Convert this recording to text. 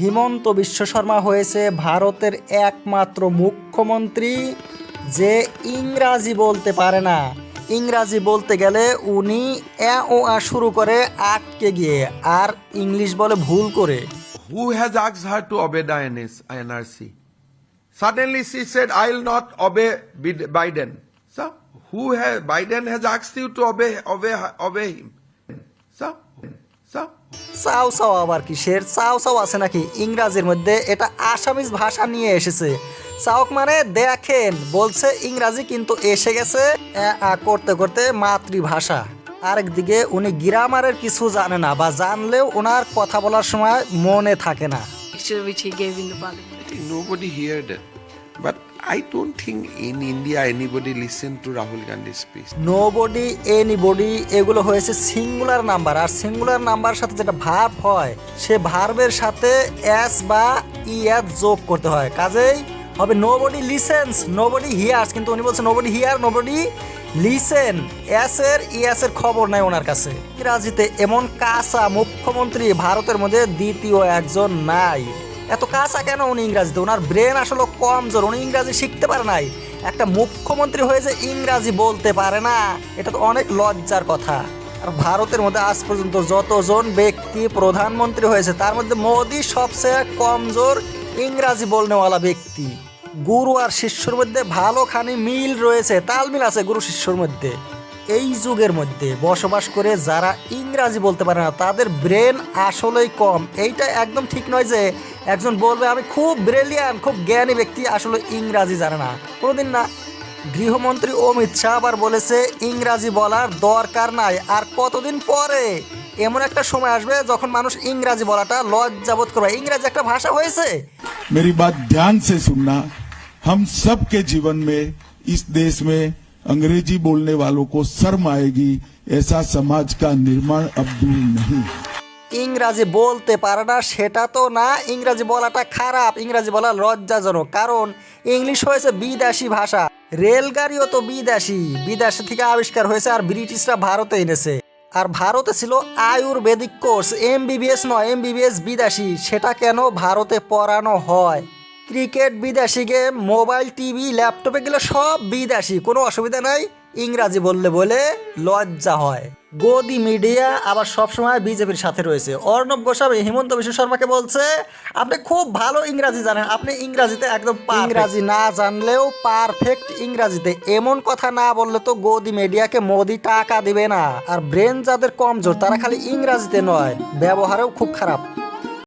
হিমন্ত বিশ্ব শর্মা হয়েছে ভারতের একমাত্র মুখ্যমন্ত্রী, যে ইংরাজি বলতে পারে না। ইংরাজি বলতে গেলে উনি এ ও আ শুরু করে আটকে গিয়ে, আর ইংলিশ বলে ভুল করে। হু হ্যাজ আক্স her to obey ডায়নেস NRC suddenly she said I will not obey Biden so who has Biden has আক্স you to obey obey obey him so চাও? চাও আবার কিসের? চাও চাও আছে নাকি? ইংরাজির মধ্যে এটা আসামিজ ভাষা নিয়ে এসেছে। চাওক মানে দেখেন বলছে ইংরাজি কিন্তু এসে গেছে করতে করতে মাতৃভাষা। আরেকদিকে উনি গ্রামারের কিছু জানে না বা জানলেও ওনার কথা বলার সময় মনে থাকে না। Nobody. But I don't think in India anybody listened to Rahul Gandhi's speech. Nobody anybody এগুলো হয়েছে সিঙ্গুলার নাম্বার আর সিঙ্গুলার নাম্বার সাথে যেটা ভার্ব হয়, সে ভার্বের সাথে এস বা ইএস যোগ করতে হয়। কাজেই হবে নোবডি লিসেন্স নোবডি হিয়ার্স কিন্তু উনি বলছেন nobody here nobody listen S এর ইএস এর খবর নাই ওনার কাছে। ইংরাজিতে এমন কাঁচা মুখ্যমন্ত্রী ভারতের মধ্যে দ্বিতীয় একজন নাই। এত কাঁচা কেন উনি ইংরাজিতে? ওনার ব্রেন আসলে কমজোর, উনি ইংরাজি শিখতে পারে নাই। একটা মুখ্যমন্ত্রী হয়ে যে ইংরাজি বলতে পারে না, এটা তো অনেক লজ্জার কথা। আর ভারতের মধ্যে আজ পর্যন্ত যতজন ব্যক্তি প্রধানমন্ত্রী হয়েছে, তার মধ্যে মোদি সবচেয়ে কমজোর ইংরাজি বলনেওয়ালা ব্যক্তি। গুরু আর শিষ্যর মধ্যে ভালোখানি মিল রয়েছে, তাল মিল আছে গুরু শিষ্যর মধ্যে। এই যুগের মধ্যে বসবাস করে যারা ইংরাজি বলতে পারে না তাদের ব্রেন আসলেই কম এইটা একদম ঠিক নয় যে একজন বলবে আমি খুব ব্রিলিয়ান খুব জ্ঞানী ব্যক্তি আসলে ইংরাজি জানে না কোনোদিন না গৃহমন্ত্রী অমিত শাহ আবার বলেছে ইংরাজি বলার দরকার নাই আর কতদিন পরে এমন একটা সময় আসবে যখন মানুষ ইংরাজি বলাটা লজ্জাবোধ করবে ইংরাজি একটা ভাষা হয়েছে मेरी बात ध्यान से सुनना हम सब के जीवन में इस देश में अंग्रेजी बोलने वालों को शर्म आएगी ऐसा समाज का निर्माण अब दूर नहीं ইংরাজি বলতে পারে না সেটা তো না ইংরাজি বলাটা খারাপ ইংরাজি বলা লজ্জাজনক কারণ ইংলিশ হয়েছে বিদেশি ভাষা রেলগাড়িও তো বিদেশি বিদেশ থেকে আবিষ্কার হয়েছে আর ব্রিটিশরা ভারতে এনেছে আর ভারতে ছিল আয়ুর্বেদিক কোর্স এমবিবিএস নয় এমবিবিএস বিদেশি সেটা কেন ভারতে পড়ানো হয় ক্রিকেট বিদেশি গেম, মোবাইল, টিভি, ল্যাপটপে গেলে সব বিদেশি, কোনো অসুবিধা নাই। ইংরাজি বললে বলে লজ্জা হয়। গদি মিডিয়া আবার সবসময় বিজেপির সাথে রয়েছে। অর্ণব গোস্বামী, হিমন্ত বিশ্ব শর্মাকে বলছে, আপনি খুব ভালো ইংরাজি জানেন। আপনি ইংরাজিতে একদম ইংরাজি না জানলেও পারফেক্ট ইংরাজিতে। এমন কথা না বললে তো গদি মিডিয়াকে মোদি টাকা দিবে না। আর ব্রেন যাদের কমজোর, তারা খালি ইংরাজিতে নয়, ব্যবহারেও খুব খারাপ।